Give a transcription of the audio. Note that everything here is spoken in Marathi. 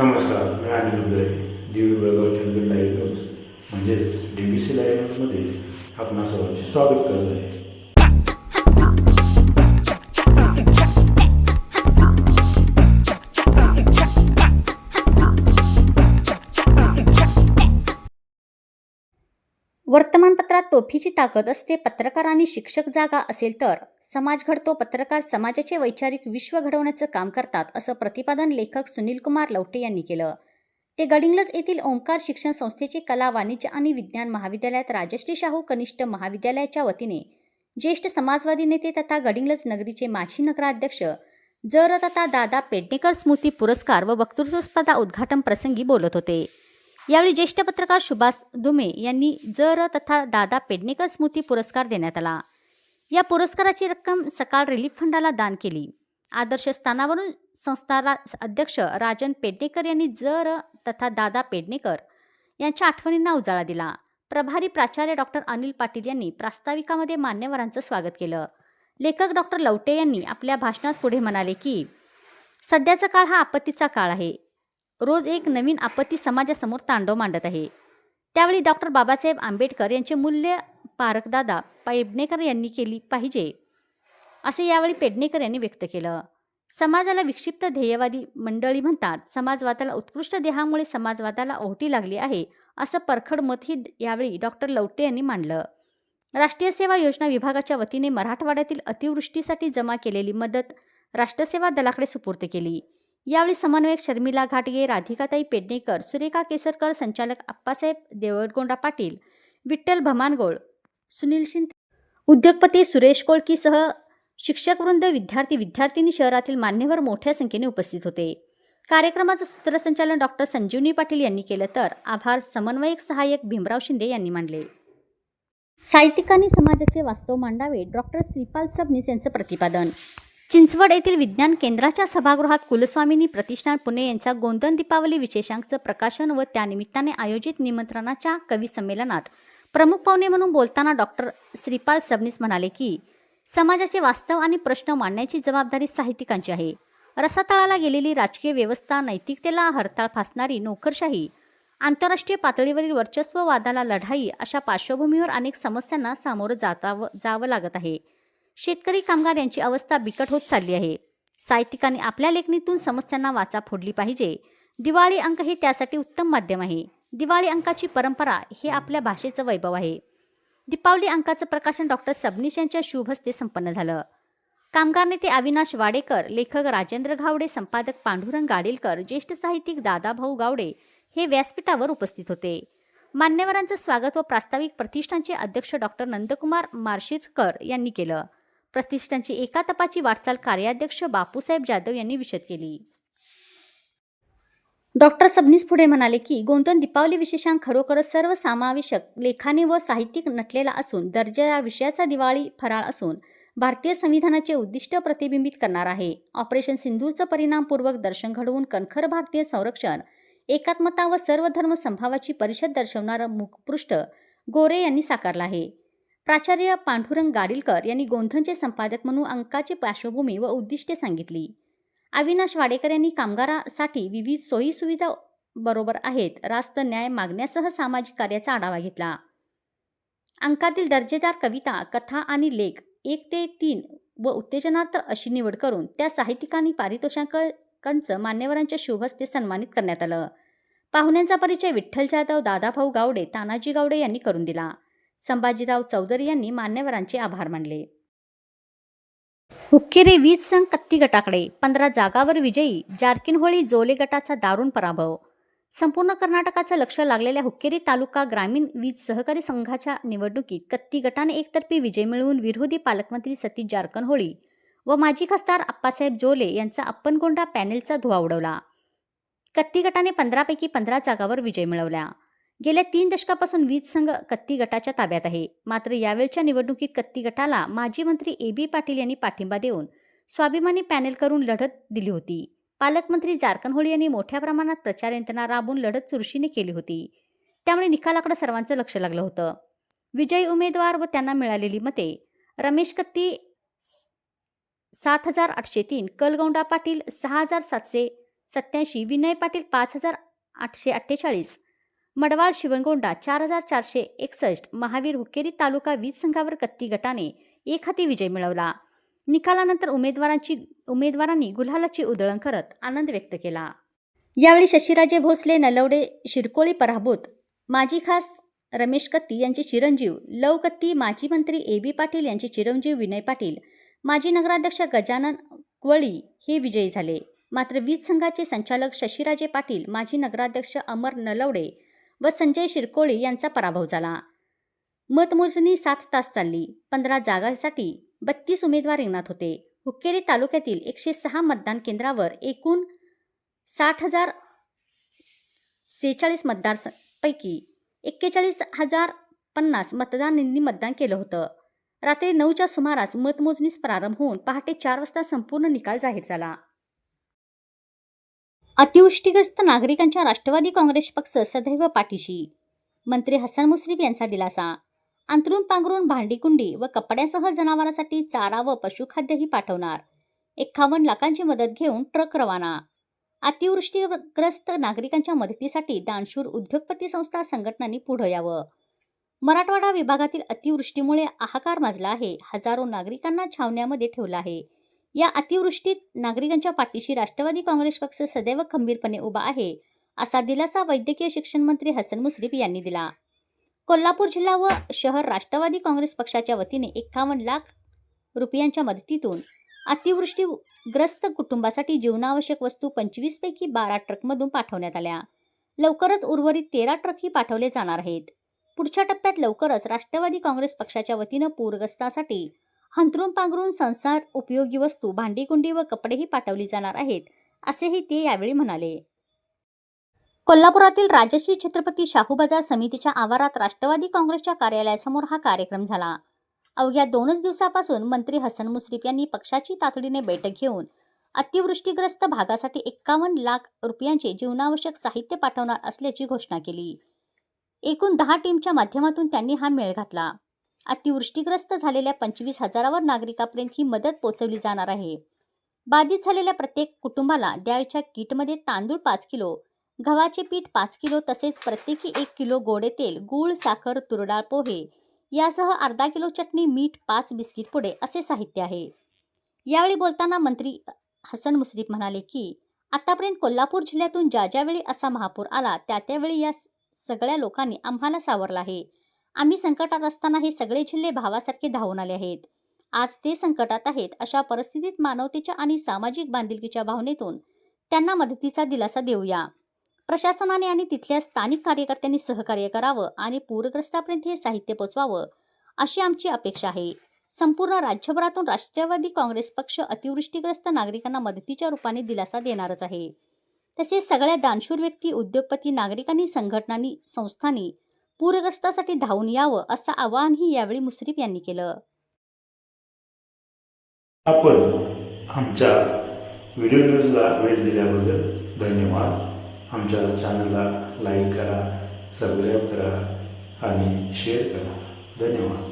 नमस्कार मी अनिल उदय दिवी बेळगाव चंदगड लाईव्ह न्यूज म्हणजेच डी बी सी लाईव्ह न्यूजमध्ये आपणा सर्वांचे स्वागत करत आहे. वर्तमानपत्रात तोफीची ताकद असते पत्रकार आणि शिक्षक जागा असेल तर. समाज घडतो पत्रकार समाजाचे वैचारिक विश्व घडवण्याचं काम करतात असं प्रतिपादन लेखक सुनील कुमार लवटे यांनी केलं. ते गडिंग्लज येथील ओंकार शिक्षण संस्थेचे कला वाणिज्य आणि विज्ञान महाविद्यालयात राजश्री शाहू कनिष्ठ महाविद्यालयाच्या वतीने. ज्येष्ठ समाजवादी नेते तथा गडिंग्लज नगरीचे माजी नगराध्यक्ष. जर तथा दादा पेडणेकर स्मृती पुरस्कार व वक्तृत्व स्पर्धा उद्घाटन प्रसंगी बोलत होते. यावेळी ज्येष्ठ पत्रकार सुभाष दुमे यांनी जर तथा दादा पेडणेकर स्मृती पुरस्कार देण्यात आला. या पुरस्काराची रक्कम सकाळ रिलीफ फंडाला दान केली. आदर्श स्थानावरून संस्था अध्यक्ष राजन पेडणेकर यांनी जर तथा दादा पेडणेकर यांच्या आठवणींना उजाळा दिला. प्रभारी प्राचार्य डॉक्टर अनिल पाटील यांनी प्रास्ताविकामध्ये मान्यवरांचं स्वागत केलं. लेखक डॉक्टर लवटे यांनी आपल्या भाषणात पुढे म्हणाले की सध्याचा काळ हा आपत्तीचा काळ आहे. रोज एक नवीन आपत्ती समाजासमोर तांडव मांडत आहे. त्यावेळी डॉक्टर बाबासाहेब आंबेडकर यांचे मूल्य पारकदादा पेडणेकर यांनी केली पाहिजे असे यावेळी पेडणेकर यांनी व्यक्त केलं. समाजाला विक्षिप्त ध्येयवादी मंडळी म्हणतात समाजवादाला उत्कृष्ट देहामुळे समाजवादाला ओहटी लागली आहे असं परखड मतही यावेळी डॉक्टर लवटे यांनी मांडलं. राष्ट्रीय सेवा योजना विभागाच्या वतीने मराठवाड्यातील अतिवृष्टीसाठी जमा केलेली मदत राष्ट्रसेवा दलाकडे सुपूर्द केली. यावेळी समन्वयक शर्मिला घाटगे राधिकाताई पेडणेकर सुरेखा केसरकर संचालक आप्पासाहेब देवळगोंडा पाटील विठ्ठल भमानगोळ सुनील शिंदे उद्योगपती सुरेश कोळकीसह शिक्षकवृंद विद्यार्थी विद्यार्थिनी शहरातील मान्यवर मोठ्या संख्येने उपस्थित होते. कार्यक्रमाचं सूत्रसंचालन डॉक्टर संजीवनी पाटील यांनी केलं तर आभार समन्वयक सहाय्यक भीमराव शिंदे यांनी मानले. साहित्यिकांनी समाजाचे वास्तव मांडावे डॉक्टर श्रीपाल सबनीस यांचं प्रतिपादन. चिंचवड येथील विज्ञान केंद्राच्या सभागृहात कुलस्वामिनी प्रतिष्ठान पुणे यांच्या गोंधन दीपावली विशेषांकचं प्रकाशन व त्यानिमित्ताने आयोजित निमंत्रणाच्या कवी संमेलनात प्रमुख पाहुणे म्हणून बोलताना डॉक्टर श्रीपाल सबनीस म्हणाले की समाजाचे वास्तव आणि प्रश्न मांडण्याची जबाबदारी साहित्यिकांची आहे. रसातळाला गेलेली राजकीय व्यवस्था नैतिकतेला हरताळ फासणारी नोकरशाही आंतरराष्ट्रीय पातळीवरील वर्चस्व वादाला लढाई अशा पार्श्वभूमीवर अनेक समस्यांना सामोरं जातावं जावं लागत आहे. शेतकरी कामगार यांची अवस्था बिकट होत चालली आहे. साहित्यिकांनी आपल्या लेखणीतून समस्यांना वाचा फोडली पाहिजे. दिवाळी अंक हे त्यासाठी उत्तम माध्यम आहे. दिवाळी अंकाची परंपरा हे आपल्या भाषेचं वैभव आहे. दीपावली अंकाचं प्रकाशन डॉक्टर सबनीश यांच्या शुभहस्ते संपन्न झालं. कामगार नेते अविनाश वाडेकर लेखक राजेंद्र घावडे संपादक पांडुरंग गाडीलकर ज्येष्ठ साहित्यिक दादाभाऊ गावडे हे व्यासपीठावर उपस्थित होते. मान्यवरांचं स्वागत व प्रास्ताविक प्रतिष्ठानचे अध्यक्ष डॉक्टर नंदकुमार मार्शिरकर यांनी केलं. प्रतिष्ठानची एका तपाची वाटचाल कार्याध्यक्ष बापूसाहेब जाधव यांनी विशद केली. डॉक्टर सबनीस पुढे म्हणाले की गोंधन दीपावली विशेषांक खरोखरच सर्वसमावेशक लेखाने व साहित्यिक नटलेला असून दर्जा विषयाचा दिवाळी फराळ असून भारतीय संविधानाचे उद्दिष्ट प्रतिबिंबित करणार आहे. ऑपरेशन सिंधूरचं परिणामपूर्वक दर्शन घडवून कणखर भारतीय संरक्षण एकात्मता व सर्व धर्म संभावाची परिषद दर्शवणारं मुखपृष्ठ गोरे यांनी साकारला आहे. प्राचार्य पांडुरंग गाडीलकर यांनी गोंधनचे संपादक म्हणून अंकाची पार्श्वभूमी व उद्दिष्टे सांगितली. अविनाश वाडेकर यांनी कामगारासाठी विविध सोयीसुविधा बरोबर आहेत रास्त न्याय मागण्यासह सामाजिक कार्याचा आढावा घेतला. अंकातील दर्जेदार कविता कथा आणि लेख एक ते तीन व उत्तेजनार्थ अशी निवड करून त्या साहित्यिकांनी पारितोषिकांचं मान्यवरांच्या शुभस्ते सन्मानित करण्यात आलं. पाहुण्यांचा परिचय विठ्ठल जाधव दादाभाऊ गावडे तानाजी गावडे यांनी करून दिला. संभाजीराव चौधरी यांनी मान्यवरांचे आभार मानले. हुक्केरी वीज संघ कत्ती गटाकडे पंधरा जागावर विजयी जारकिनहोळी जोले गटाचा दारुण पराभव. संपूर्ण कर्नाटकाचं लक्ष लागलेल्या हुक्केरी तालुका ग्रामीण वीज सहकारी संघाच्या निवडणुकीत कत्ती गटाने एकतर्फी विजय मिळवून विरोधी पालकमंत्री सतीश जारकनहोळी व माजी खासदार आप्पासाहेब जोले यांचा अप्पनगोंडा पॅनेलचा धुवा उडवला. कत्ती गटाने पंधरापैकी पंधरा जागावर विजय मिळवला. गेल्या तीन दशकापासून वीज संघ कत्ती गटाच्या ताब्यात आहे. मात्र यावेळच्या निवडणुकीत कत्ती गटाला माजी मंत्री ए बी पाटील यांनी पाठिंबा देऊन स्वाभिमानी पॅनेल करून लढत दिली होती. पालकमंत्री जारकनहोळी यांनी मोठ्या प्रमाणात प्रचार यंत्रणा राबून लढत चुरशीने केली होती. त्यामुळे निकालाकडे सर्वांचं लक्ष लागलं होतं. विजयी उमेदवार व त्यांना मिळालेली मते रमेश कत्ती सात हजार आठशे तीन कलगौंडा पाटील सहा हजार सातशे सत्याऐंशी विनय पाटील पाच हजार आठशे अठ्ठेचाळीस मडवाळ शिवणगोंडा चार हजार चारशे एकसष्ट महावीर हुक्केरी तालुका वीज संघावर कत्ती गटाने एक हाती विजय मिळवला. निकालानंतर उमेदवारांची उमेदवारांनी गुल्हालाची उधळण करत आनंद व्यक्त केला. यावेळी शशीराजे भोसले नलवडे शिरकोळी पराभूत माजी खास रमेश कत्ती यांचे चिरंजीव लव कत्ती माजी मंत्री ए बी पाटील यांचे चिरंजीव विनय पाटील माजी नगराध्यक्ष गजानन वळी हे विजयी झाले. मात्र वीज संघाचे संचालक शशीराजे पाटील माजी नगराध्यक्ष अमर नलवडे व संजय शिरकोळी यांचा पराभव झाला. मतमोजणी सात तास चालली. पंधरा जागांसाठी बत्तीस उमेदवार रिंगणात होते. हुक्केरी तालुक्यातील एकशे सहा मतदान केंद्रावर एकूण साठ हजार सेहेचाळीस मतदारपैकी एक्केचाळीस हजार पन्नास मतदारांनी मतदान केलं होतं. रात्री नऊच्या सुमारास मतमोजणीस प्रारंभ होऊन पहाटे चार वाजता संपूर्ण निकाल जाहीर झाला. अतिवृष्टीग्रस्त नागरिकांच्या राष्ट्रवादी काँग्रेस पक्ष सदैव पाठीशी. मंत्री हसन मुश्रीफ यांचा दिलासा. अंतरून पांघरून भांडीकुंडी व कपड्यासह जनावरांसाठी चारा व पशुखाद्यही पाठवणार. एकावन्न लाखांची मदत घेऊन ट्रक रवाना. अतिवृष्टीग्रस्त नागरिकांच्या मदतीसाठी दानशूर उद्योगपती संस्था संघटनांनी पुढं यावं. मराठवाडा विभागातील अतिवृष्टीमुळे हाहाकार माजला आहे. हजारो नागरिकांना छावण्यामध्ये ठेवलं आहे. या अतिवृष्टीत नागरिकांच्या पाठीशी राष्ट्रवादी काँग्रेस पक्ष सदैव खंबीरपणे उभा आहे असा दिलासा वैद्यकीय शिक्षण मंत्री हसन मुश्रीफ यांनी दिला. कोल्हापूर जिल्हा व शहर राष्ट्रवादी काँग्रेस पक्षाच्या वतीने एकावन्न लाख रुपयांच्या मदतीतून अतिवृष्टीग्रस्त कुटुंबासाठी जीवनावश्यक वस्तू पंचवीसपैकी बारा ट्रकमधून पाठवण्यात आल्या. लवकरच उर्वरित तेरा ट्रकही पाठवले जाणार आहेत. पुढच्या टप्प्यात लवकरच राष्ट्रवादी काँग्रेस पक्षाच्या वतीनं पूरग्रस्तासाठी हंतरून पांघरून संसार उपयोगी वस्तू भांडीकुंडी व कपडेही पाठवली जाणार आहेत असेही ते यावेळी म्हणाले. कोल्हापुरातील राजश्री छत्रपती शाहू बाजार समितीच्या आवारात राष्ट्रवादी काँग्रेसच्या कार्यालयासमोर हा कार्यक्रम झाला. अवघ्या दोनच दिवसापासून मंत्री हसन मुश्रीफ यांनी पक्षाची तातडीने बैठक घेऊन अतिवृष्टीग्रस्त भागासाठी एक्कावन्न लाख रुपयांचे जीवनावश्यक साहित्य पाठवणार असल्याची घोषणा केली. एकूण दहा टीमच्या माध्यमातून त्यांनी हा मेळ घातला. अतिवृष्टीग्रस्त झालेल्या पंचवीस हजारावर नागरिकांपर्यंत ही मदत पोहोचवली जाणार आहे. बाधित झालेल्या प्रत्येक कुटुंबाला द्यायच्या किटमध्ये तांदूळ पाच किलो गव्हाचे पीठ पाच किलो तसेच प्रत्येकी एक किलो गोडे तेल गूळ साखर तुरडाळ पोहे यासह अर्धा किलो चटणी मीठ पाच बिस्किट पुडे असे साहित्य आहे. यावेळी बोलताना मंत्री हसन मुश्रीफ म्हणाले की आतापर्यंत कोल्हापूर जिल्ह्यातून ज्या ज्यावेळी असा महापूर आला त्या त्यावेळी या सगळ्या लोकांनी आम्हाला सावरला आहे. आम्ही संकटात असताना हे सगळे जिल्हे भावासारखे धावून आले आहेत. आज ते संकटात आहेत अशा परिस्थितीत मानवतेच्या आणि सामाजिक बांधिलकीच्या भावनेतून त्यांना मदतीचा दिलासा देऊया. प्रशासनाने आणि तिथल्या स्थानिक कार्यकर्त्यांनी सहकार्य करावं आणि पूरग्रस्तापर्यंत हे साहित्य पोचवावं अशी आमची अपेक्षा आहे. संपूर्ण राज्यभरातून राष्ट्रवादी काँग्रेस पक्ष अतिवृष्टीग्रस्त नागरिकांना मदतीच्या रूपाने दिलासा देणारच आहे. तसेच सगळ्या दानशूर व्यक्ती उद्योगपती नागरिकांनी संघटनांनी संस्थांनी पूरग्रस्तासाठी धावून यावं असं आवाहनही यावेळी मुश्रीफ यांनी केलं. आपण आमच्या व्हिडिओ न्यूजला वेळ दिल्याबद्दल धन्यवाद. आमच्या चॅनलला लाईक करा सबस्क्राईब करा आणि शेअर करा. धन्यवाद.